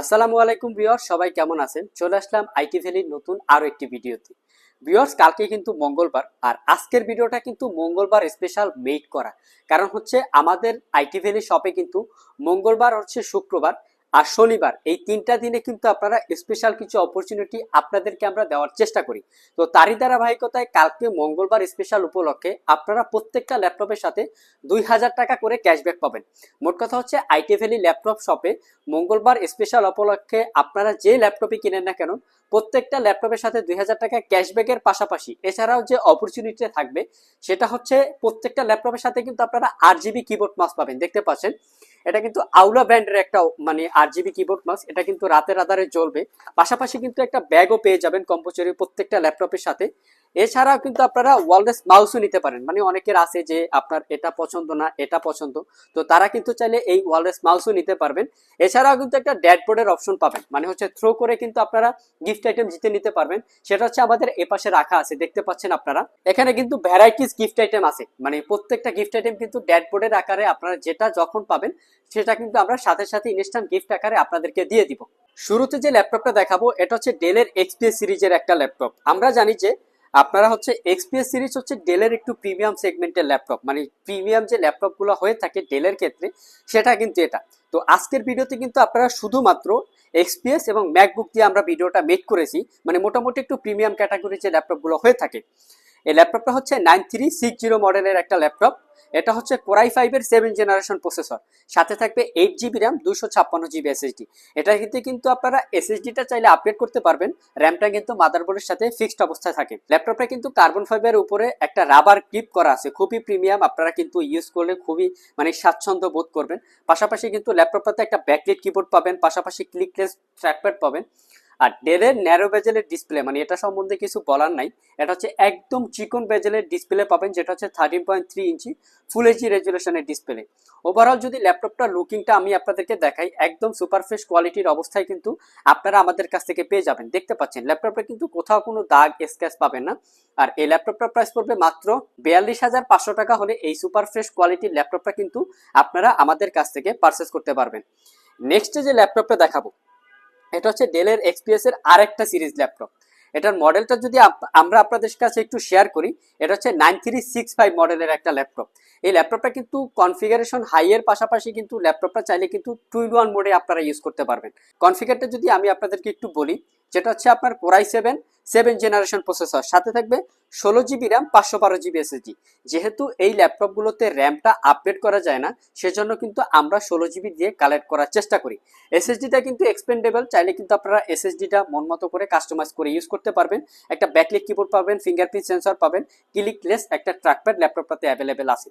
আসসালামু আলাইকুম বিয়র্স সবাই কেমন আছেন? চলে আসলাম আইটি ভ্যালির নতুন আরও একটি ভিডিওতে। বিয়র্স কালকে কিন্তু মঙ্গলবার, আর আজকের ভিডিওটা কিন্তু মঙ্গলবার স্পেশাল মেড করা। কারণ হচ্ছে আমাদের আইটি ভ্যালি শপে কিন্তু মঙ্গলবার হচ্ছে শুক্রবার আর শনিবার, এই তিনটা দিনে কিন্তু আপনারা স্পেশাল কিছু অপরচুনিটি আপনাদেরকে আমরা দেওয়ার চেষ্টা করি। তো তারই ধারাবাহিকতায় কালকে মঙ্গলবার স্পেশাল উপলক্ষে আপনারা প্রত্যেকটা ল্যাপটপের সাথে দুই হাজার টাকা করে ক্যাশব্যাক পাবেন। মোট কথা হচ্ছে আইটি ভ্যালি ল্যাপটপ শপে মঙ্গলবার স্পেশাল উপলক্ষে আপনারা যে ল্যাপটপই কিনেন না কেন প্রত্যেকটা ল্যাপটপের সাথে দুই হাজার টাকা ক্যাশব্যাকের পাশাপাশি। এছাড়াও যে অপরচুনিটি থাকবে, সেটা হচ্ছে প্রত্যেকটা ল্যাপটপের সাথে কিন্তু আপনারা আট জিবি কিবোর্ড মাস পাবেন। দেখতে পাচ্ছেন? এটা কিন্তু আউলা ব্র্যান্ডের একটা মানে আট জিবি কিবোর্ড মাস এটা কিন্তু রাতের আধারে জ্বলবে। পাশাপাশি কিন্তু একটা ব্যাগও পেয়ে যাবেন কম্পোচারি প্রত্যেকটা ল্যাপটপের সাথে। এছাড়াও কিন্তু আপনারা ওয়াললেস মাউসও নিতে পারেন। মানে অনেকের আছে যে আপনার এটা পছন্দ না, এটা পছন্দ। তো তারা কিন্তু চাইলে এই ওয়াললেস মাউসও নিতে পারবেন। এছাড়াও কিন্তু একটা ড্যাশবোর্ডের অপশন পাবেন। মানে হচ্ছে থ্রো করে কিন্তু আপনারা গিফট আইটেম জিতে নিতে পারবেন। সেটা হচ্ছে আমাদের এপাশে রাখা আছে, দেখতে পাচ্ছেন আপনারা। এখানে কিন্তু ভ্যারাইটিস গিফট আইটেম আছে। মানে প্রত্যেকটা গিফট আইটেম কিন্তু ড্যাশবোর্ডের আকারে আপনারা যেটা যখন পাবেন, সেটা কিন্তু আমরা সাথে সাথে ইনস্ট্যান্ট গিফট আকারে আপনাদেরকে দিয়ে দিব। শুরুতে যে ল্যাপটপটা দেখাবো, এটা হচ্ছে ডেলের এক্সপিএস সিরিজের একটা ল্যাপটপ আমরা জানি যে আপনারা হচ্ছে এক্সপিএস সিরিজ হচ্ছে ডেলের একটু প্রিমিয়াম সেগমেন্টের ল্যাপটপ মানে প্রিমিয়াম যে ল্যাপটপগুলো হয়ে থাকে ডেলের ক্ষেত্রে, সেটা কিন্তু এটা। তো আজকের ভিডিওতে কিন্তু আপনারা শুধুমাত্র এক্সপিএস এবং ম্যাকবুক দিয়ে আমরা ভিডিওটা মেক করেছি। মানে মোটামুটি একটু প্রিমিয়াম ক্যাটাগরি যে ল্যাপটপগুলো হয়ে থাকে। এই ল্যাপটপটা হচ্ছে নাইন থ্রি সিক্স জিরো মডেলের একটা ল্যাপটপ এটা হচ্ছে কোরাই ফাইভের সেভেন জেনারেশন প্রসেসর সাথে থাকবে এইট জিবি র্যাম দুশো ছাপ্পান্ন জিবি এসএসডি এটা কিন্তু কিন্তু আপনারা এসএসডিটা চাইলে আপডেট করতে পারবেন। র্যামটা কিন্তু মাদারবোর্ডের সাথে ফিক্সড অবস্থায় থাকে। ল্যাপটপটা কিন্তু কার্বন ফাইবারের উপরে একটা রাবার ক্লিপ করা আছে। খুবই প্রিমিয়াম আপনারা কিন্তু ইউজ করলে খুবই মানে স্বাচ্ছন্দ্য বোধ করবেন। পাশাপাশি কিন্তু ল্যাপটপটাতে একটা ব্যাকলিট কিবোর্ড পাবেন। পাশাপাশি ক্লিকলেস ট্র্যাকপ্যাড পাবেন। আর ডেলের ন্যারো বেজেলের ডিসপ্লে মানে এটা সম্বন্ধে কিছু বলার নাই। এটা হচ্ছে একদম চিকন বেজেলের ডিসপ্লে পাবেন, যেটা হচ্ছে thirteen point three inch full HD রেজুলেশনের display overall যদি ল্যাপটপটার লুকিংটা আমি আপনাদেরকে দেখাই, একদম সুপারফ্রেশ কোয়ালিটির অবস্থায় কিন্তু আপনারা আমাদের কাছ থেকে পেয়ে যাবেন। দেখতে পাচ্ছেন ল্যাপটপটা কিন্তু কোথাও কোনো দাগ স্ক্যাচ পাবেন না। আর এই ল্যাপটপটার প্রাইস পড়বে মাত্র বিয়াল্লিশ হাজার পাঁচশো টাকা হলে এই সুপার ফ্রেশ কোয়ালিটির ল্যাপটপটা কিন্তু আপনারা আমাদের কাছ থেকে পারচেস করতে পারবেন। নেক্সটে যে ল্যাপটপটা দেখাবো এটা হচ্ছে ডেলের এক্সপিএস এর আরেকটা সিরিজ ল্যাপটপ এটার মডেলটা যদি আমরা আপনাদের কাছে একটু শেয়ার করি, এটা হচ্ছে নাইন থ্রি সিক্স ফাইভ মডেলের একটা ল্যাপটপ এই ল্যাপটপটা কিন্তু কনফিগারেশন হাই এর পাশাপাশি কিন্তু ল্যাপটপটা চাইলে কিন্তু টু ইন ওয়ান মোডে আপনারা ইউজ করতে পারবেন। কনফিগারটা যদি আমি আপনাদেরকে একটু বলি যেটা হচ্ছে আপনার core i seven seven generation processor সাথে থাকবে ষোলো জিবি র্যাম পাঁচশো বারো জিবি এসএসডি যেহেতু এই ল্যাপটপগুলোতে র্যামটা আপডেট করা যায় না, সেজন্য কিন্তু আমরা ষোলো জিবি দিয়ে কালেক্ট করার চেষ্টা করি। এসএসডিটা কিন্তু এক্সপেন্ডেবল চাইলে কিন্তু আপনারা এসএসডিটা মন মতো করে কাস্টমাইজ করে ইউজ করতে পারবেন। একটা ব্যাকলিক কিবোর্ড পাবেন ফিঙ্গারপ্রিন্ট সেন্সর পাবেন ক্লিকলেস একটা ট্র্যাকপ্যাড ল্যাপটপটাতে অ্যাভেলেবেল আছে।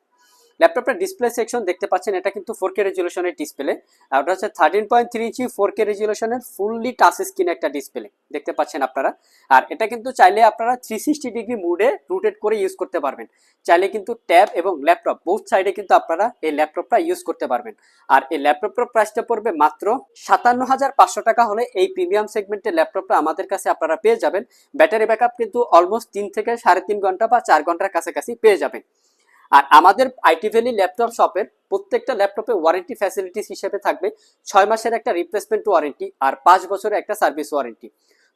ল্যাপটপের ডিসপ্লে সেকশন দেখতে পাচ্ছেন, এটা কিন্তু ফোর কে রেজুলেশনের ডিসপ্লে আর ওটা হচ্ছে thirteen point three inch four K রেজুলেশনের fully touch screen একটা ডিসপ্লে দেখতে পাচ্ছেন আপনারা। আর এটা কিন্তু চাইলে আপনারা থ্রি সিক্সটি ডিগ্রি মুডে রুটেট করে ইউজ করতে পারবেন। চাইলে কিন্তু ট্যাব এবং ল্যাপটপ বোথ সাইডে কিন্তু আপনারা এই ল্যাপটপটা ইউজ করতে পারবেন। আর এই ল্যাপটপটার প্রাইসটা পড়বে মাত্র সাতান্ন হাজার পাঁচশো টাকা হলে এই প্রিমিয়াম সেগমেন্টের ল্যাপটপটা আমাদের কাছে আপনারা পেয়ে যাবেন। ব্যাটারি ব্যাকআপ কিন্তু অলমোস্ট তিন থেকে সাড়ে তিন ঘণ্টা বা চার ঘণ্টার কাছাকাছি পেয়ে যাবেন। আর আমাদের আইটি ভ্যালি ল্যাপটপ শপের প্রত্যেকটা ল্যাপটপে ওয়ারেন্টি ফ্যাসিলিটিস হিসেবে থাকবে ছয় মাসের একটা রিপ্লেসমেন্ট ওয়ারেন্টি আর পাঁচ বছরের একটা সার্ভিস ওয়ারেন্টি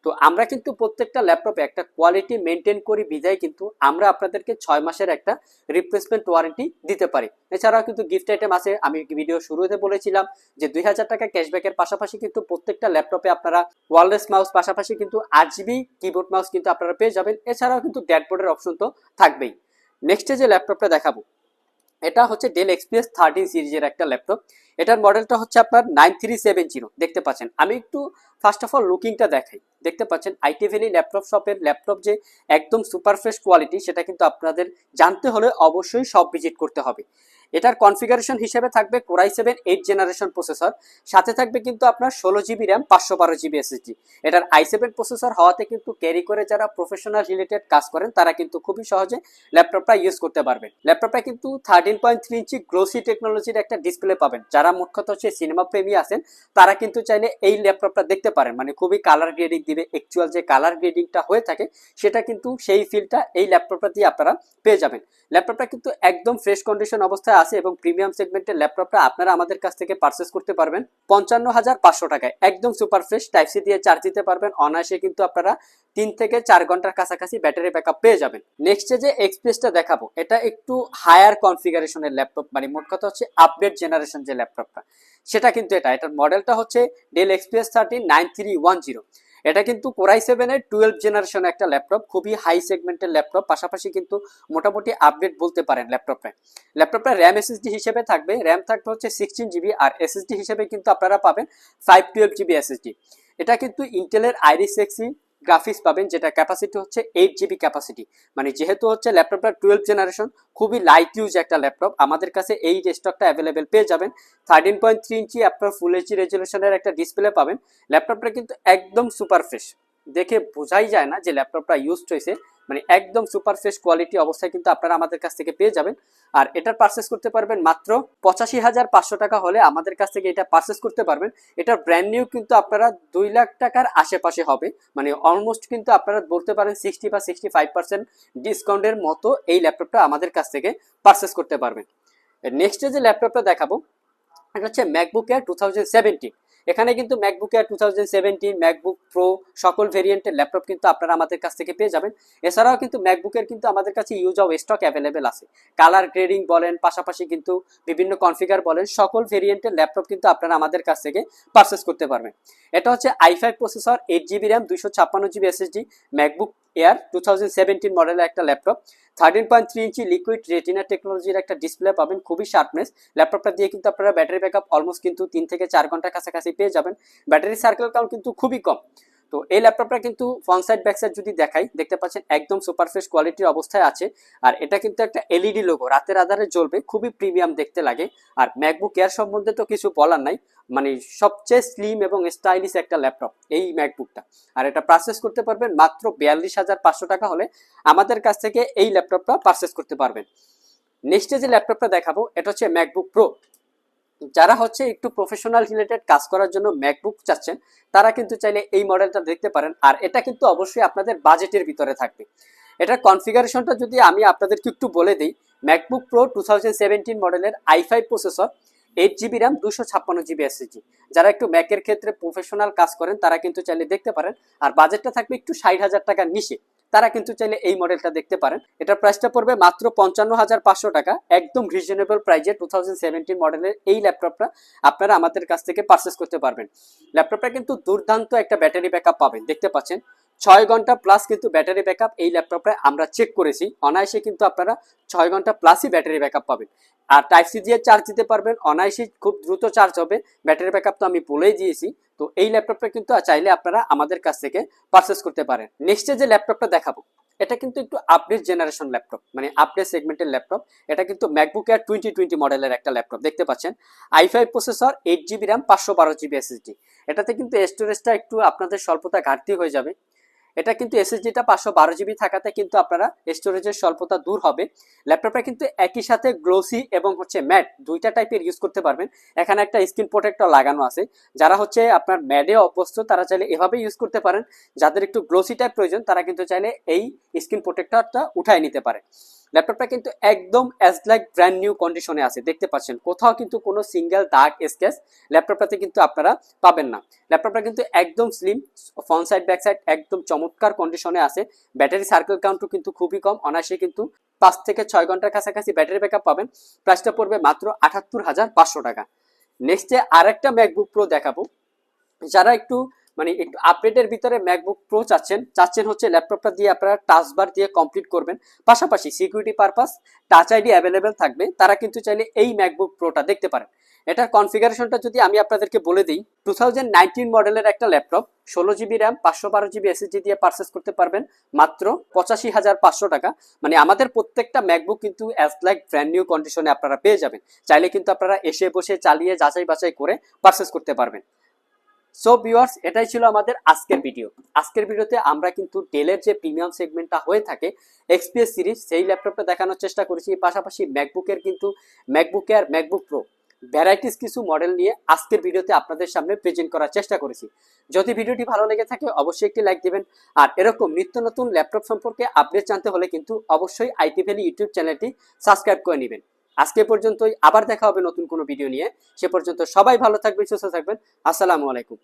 তো আমরা কিন্তু প্রত্যেকটা ল্যাপটপে একটা কোয়ালিটি মেনটেন করি বিদায় কিন্তু আমরা আপনাদেরকে ছয় মাসের একটা রিপ্লেসমেন্ট ওয়ারেন্টি দিতে পারি। এছাড়াও কিন্তু গিফট আইটেম আছে, আমি ভিডিও শুরুতে বলেছিলাম যে দুই হাজার টাকা ক্যাশব্যাকের পাশাপাশি কিন্তু প্রত্যেকটা ল্যাপটপে আপনারা ওয়ারলেস মাউস পাশাপাশি কিন্তু আট জিবি কিবোর্ড মাউস কিন্তু আপনারা পেয়ে যাবেন। এছাড়াও কিন্তু ড্যাডবোর্ডের অপশন তো থাকবেই। নেক্সটে যে ল্যাপটপটা দেখাবো, এটা হচ্ছে ডেল এক্সপিএস থার্টিন সিরিজের একটা ল্যাপটপ এটার মডেলটা হচ্ছে আপনার নাইন থ্রি সেভেন জিরো দেখতে পাচ্ছেন। আমি একটু ফার্স্ট অফ অল লুকিংটা দেখাই। দেখতে পাচ্ছেন আইটি ভ্যালি ল্যাপটপ শপের ল্যাপটপ যে একদম সুপার ফ্রেশ কোয়ালিটি সেটা কিন্তু আপনাদের জানতে হলে অবশ্যই সব ভিজিট করতে হবে। এটার কনফিগারেশন হিসেবে থাকবে core i seven eight generation processor সাথে থাকবে কিন্তু আপনার ষোলো জিবি র্যাম পাঁচশো বারো জিবি এসএসডি এটার আই সেভেন প্রসেসর হওয়াতে কিন্তু ক্যারি করে যারা প্রফেশনাল রিলেটেড কাজ করেন, তারা কিন্তু খুবই সহজে ল্যাপটপটা ইউজ করতে পারবেন। ল্যাপটপটা কিন্তু thirteen point three inch glossy টেকনোলজির একটা ডিসপ্লে পাবেন। যারা কথা হচ্ছে সিনেমা প্রেমী আছেন, তারা কিন্তু চাইলে এই ল্যাপটপটা দেখতে পারেন। মানে খুবই কালার গ্রেডিং দিবে অ্যাকচুয়াল যে কালার গ্রেডিংটা হয়ে থাকে, সেটা কিন্তু সেই ফিলটা এই ল্যাপটপটা দিয়ে আপনারা পেয়ে যাবেন। ল্যাপটপটা কিন্তু একদম ফ্রেশ কন্ডিশন অবস্থায় আছে এবং প্রিমিয়াম সেগমেন্টের ল্যাপটপটা আপনারা আমাদের কাছ থেকে পারচেস করতে পারবেন। পঞ্চান্ন হাজার পাঁচশো টাকায়। একদম সুপার ফ্রেশ টাইপ সি দিয়ে চার্জ দিতে পারবেন। অনায়াসে কিন্তু আপনারা তিন থেকে চার ঘণ্টার কাছাকাছি ব্যাটারি ব্যাকআপ পেয়ে যাবেন। নেক্সটে যে এক্সপ্রেসটা দেখাবো, এটা একটু হায়ার কনফিগারেশনের ল্যাপটপ মানে মোট কথা হচ্ছে আপডেট জেনারেশন যে ল্যাপটপটা সেটা কিন্তু এটা। এটার মডেলটা হচ্ছে Dell express thirteen nine three one zero এটা কিন্তু কোরাই সেভেনের টুয়েলভ জেনারেশন একটা ল্যাপটপ খুবই হাই সেগমেন্টের ল্যাপটপ পাশাপাশি কিন্তু মোটামুটি আপডেট বলতে পারেন ল্যাপটপে ল্যাপটপটা র্যাম এসএসডি হিসেবে থাকবে র্যাম থাকবে হচ্ছে সিক্সটিন জিবি আর এসএসডি হিসেবে কিন্তু আপনারা পাবেন ফাইভ টুয়েলভ জিবি এসএসডি এটা কিন্তু ইন্টেলের আইরিস এক্সি গ্রাফিক্স পাবেন, যেটা ক্যাপাসিটি হচ্ছে এইট জিবি ক্যাপাসিটি মানে যেহেতু হচ্ছে ল্যাপটপটা টুয়েলভ জেনারেশন খুবই লাইট ইউজ একটা ল্যাপটপ। আমাদের কাছে এই স্টকটা অ্যাভেলেবেল পেয়ে যাবেন। থার্টিন পয়েন্ট থ্রি ইঞ্চি আপনার ফুল এইচডি রেজলিউশনের একটা ডিসপ্লে পাবেন। ল্যাপটপটা কিন্তু একদম সুপার ফ্রেশ দেখে বোঝাই যায় না যে ল্যাপটপটা ইউজড হয়েছে মানে একদম সুপার ফ্রেশ কোয়ালিটি অবস্থায় কিন্তু আপনারা আমাদের কাছ থেকে পেয়ে যাবেন। আর এটার পারচেস করতে পারবেন মাত্র পঁচাশি হাজার পাঁচশো টাকা হলে আমাদের কাছ থেকে এটা পারচেস করতে পারবেন। এটার ব্র্যান্ড নিউ কিন্তু আপনারা দুই লাখ টাকার আশেপাশে হবে। মানে অলমোস্ট কিন্তু আপনারা বলতে পারেন সিক্সটি বা সিক্সটি ফাইভ পার্সেন্ট ডিসকাউন্টের মতো এই ল্যাপটপটা আমাদের কাছ থেকে পারচেস করতে পারবেন। নেক্সটে যে ল্যাপটপটা দেখাবো, এটা হচ্ছে MacBook Air two thousand seventeen এখানে কিন্তু MacBook Air two MacBook Pro সকল ভেরিয়েন্টের ল্যাপটপ কিন্তু আপনারা আমাদের কাছ থেকে পেয়ে যাবেন। এছাড়াও কিন্তু ম্যাকবুকের কিন্তু আমাদের কাছে ইউজ অফ স্টক অ্যাভেলেবেল আছে। কালার গ্রেডিং বলেন, পাশাপাশি কিন্তু বিভিন্ন কনফিগার বলেন, সকল ভেরিয়েন্টের ল্যাপটপ কিন্তু আপনারা আমাদের কাছ থেকে পারচেস করতে পারবেন। এটা হচ্ছে i five processor eight GB RAM দুইশো ছাপ্পান্ন GB SSD MacBook Air two thousand মডেলের একটা laptop thirteen point three inch liquid retina টেকনোলজির একটা ডিসপ্লে পাবেন, খুবই শার্পনেস ল্যাপটপটা দিয়ে কিন্তু আপনারা ব্যাটারি ব্যাকআপ অলমোস্ট কিন্তু তিন থেকে চার ঘণ্টার কাছাকাছি পেয়ে যাবেন। ব্যাটারি সার্কেল কাউন্ট কিন্তু খুবই কম। তো এই ল্যাপটপটা কিন্তু ফ্রন্ট সাইড ব্যাক সাইড যদি দেখাই, দেখতে পাচ্ছেন একদম সুপার ফ্রেশ কোয়ালিটির অবস্থায় আছে। আর এটা কিন্তু একটা এলইডি লোগো রাতের আধারে জ্বলবে, খুবই প্রিমিয়াম দেখতে লাগে। আর ম্যাকবুক এয়ার সম্বন্ধে তো কিছু বলার নাই মানে সবচেয়ে স্লিম এবং স্টাইলিশ একটা ল্যাপটপ, এই ম্যাকবুকটা আর এটা পারচেস করতে পারবেন মাত্র বিয়াল্লিশ হাজার পাঁচশো টাকা হলে, আমাদের কাছ থেকে এই ল্যাপটপটা পারচেস করতে পারবেন। নেক্সটে যে ল্যাপটপটা দেখাবো, এটা হচ্ছে ম্যাকবুক প্রো যারা হচ্ছে একটু প্রফেশনাল রিলেটেড কাজ করার জন্য ম্যাকবুক চাচ্ছেন, তারা কিন্তু চাইলে এই মডেলটা দেখতে পারেন। আর এটা কিন্তু অবশ্যই আপনাদের বাজেটের ভিতরে থাকবে। এটার কনফিগারেশনটা যদি আমি আপনাদেরকে একটু বলে দিই ম্যাকবুক প্রো টু মডেলের i five processor eight GB RAM দুশো ছাপ্পান্ন জিবি এসএসজি যারা একটু ম্যাকের ক্ষেত্রে প্রফেশনাল কাজ করেন, তারা কিন্তু চাইলে দেখতে পারেন। আর বাজেটটা থাকবে একটু ষাট হাজার টাকার নিচে। তারা কিন্তু চাইলে এই মডেলটা দেখতে পারেন। এটার প্রাইসটা পড়বে মাত্র পঞ্চান্ন হাজার পাঁচশো টাকা। একদম রিজনেবল প্রাইজে টু থাউজেন্ড সেভেন্টিন মডেলের এই ল্যাপটপটা আপনারা আমাদের কাছ থেকে পারচেস করতে পারবেন। ল্যাপটপটা কিন্তু দুর্দান্ত একটা ব্যাটারি ব্যাকআপ পাবেন, দেখতে পাচ্ছেন? ছয় ঘণ্টা প্লাস কিন্তু ব্যাটারি ব্যাকআপ এই ল্যাপটপে আমরা চেক করেছি। অনায়াসে কিন্তু আপনারা ছয় ঘণ্টা প্লাসই ব্যাটারি ব্যাকআপ পাবেন। আর টাইপ সি দিয়ে চার্জ দিতে পারবেন অনায়াসে খুব দ্রুত চার্জ হবে। ব্যাটারি ব্যাকআপ তো আমি বলেই দিয়েছি। তো এই ল্যাপটপটা কিন্তু চাইলে আপনারা আমাদের কাছ থেকে পারচেস করতে পারেন। নেক্সটে যে ল্যাপটপটা দেখাবো, এটা কিন্তু একটু আপডেট জেনারেশন ল্যাপটপ মানে আপডেট সেগমেন্টের ল্যাপটপ এটা কিন্তু ম্যাকবুক এয়ার টোয়েন্টি টোয়েন্টি মডেলের একটা ল্যাপটপ দেখতে পাচ্ছেন? I five processor eight GB RAM পাঁচশো বারো জিবি এসএসডি এটাতে কিন্তু স্টোরেজটা একটু আপনাদের স্বল্পতা ঘাটতি হয়ে যাবে। এটা কিন্তু এসএসডিটা পাঁচশো বারো জিবি থাকাতে কিন্তু আপনারা স্টোরেজের স্বল্পতা দূর হবে। ল্যাপটপটা কিন্তু একই সাথে গ্লোসি এবং হচ্ছে ম্যাট দুইটা টাইপের ইউজ করতে পারবেন। এখানে একটা স্ক্রিন প্রোটেক্টর লাগানো আছে। যারা হচ্ছে আপনার ম্যাডে অভ্যস্ত, তারা চাইলে এভাবে ইউজ করতে পারেন। যাদের একটু গ্লোসি টাইপ প্রয়োজন, তারা কিন্তু চাইলে এই স্ক্রিন প্রোটেক্টরটা উঠায় নিতে পারে। ল্যাপটপটা কিন্তু একদম অ্যাজ লাইক ব্র্যান্ড নিউ কন্ডিশনে আছে, দেখতে পাচ্ছেন। কোথাও কিন্তু কোনো সিঙ্গেল দাগ স্কেচ ল্যাপটপটাতে কিন্তু আপনারা পাবেন না। ল্যাপটপটা কিন্তু একদম slim front side back side একদম চমৎকার কন্ডিশনে আছে। ব্যাটারি সার্কেল কাউন্টও কিন্তু খুবই কম, অনায়াসে কিন্তু পাঁচ থেকে ছয় ঘণ্টার কাছাকাছি ব্যাটারি ব্যাকআপ পাবেন। প্রাইসটা পড়বে মাত্র আটাত্তর হাজার পাঁচশো টাকা। নেক্সটে আরেকটা ম্যাকবুক প্রো দেখাবো। যারা একটু মানে একটু আপডেটের ভিতরে ম্যাকবুক প্রো চাচ্ছেন। চাচ্ছেন হচ্ছে ল্যাপটপটা দিয়ে আপনারা টাচ বার দিয়ে কমপ্লিট করবেন। পাশাপাশি security purpose touch ID available থাকবে। তারা কিন্তু চাইলে এই ম্যাকবুক প্রোটা দেখতে পারেন। এটার কনফিগারেশনটা যদি আমি আপনাদেরকে বলে দিই টু থাউজেন্ড নাইনটিন মডেলের একটা ল্যাপটপ ষোলো জিবি র্যাম পাঁচশো বারো জিবি এসএসডি দিয়ে পারচেস করতে পারবেন। মাত্র পঁচাশি হাজার পাঁচশো টাকা। মানে আমাদের প্রত্যেকটা ম্যাকবুক কিন্তু অ্যাজ লাইক ব্র্যান্ড নিউ কন্ডিশনে আপনারা পেয়ে যাবেন। চাইলে কিন্তু আপনারা এসে বসে চালিয়ে যাচাই বাছাই করে পারচেস করতে পারবেন। সো ভিউয়ার্স এটাই ছিল আমাদের আজকের ভিডিও আজকের ভিডিওতে আমরা কিন্তু ডেলের যে প্রিমিয়াম সেগমেন্টটা হয়ে থাকে এক্সপিএস সিরিজ সেই ল্যাপটপটা দেখানোর চেষ্টা করেছি। পাশাপাশি ম্যাকবুকের কিন্তু MacBook Air MacBook Pro varieties কিছু মডেল নিয়ে আজকের ভিডিওতে আপনাদের সামনে প্রেজেন্ট করার চেষ্টা করেছি। যদি ভিডিওটি ভালো লেগে থাকে, অবশ্যই একটি লাইক দিবেন। আর এরকম নিত্য নতুন ল্যাপটপ সম্পর্কে আপডেট জানতে হলে কিন্তু অবশ্যই আইটি ভ্যালি ইউটিউব চ্যানেলটি সাবস্ক্রাইব করে নেবেন। আজকে পর্যন্তই, আবার দেখা হবে নতুন কোনো ভিডিও নিয়ে। সে পর্যন্ত সবাই ভালো থাকবেন, সুস্থ থাকবেন। আসসালামু আলাইকুম।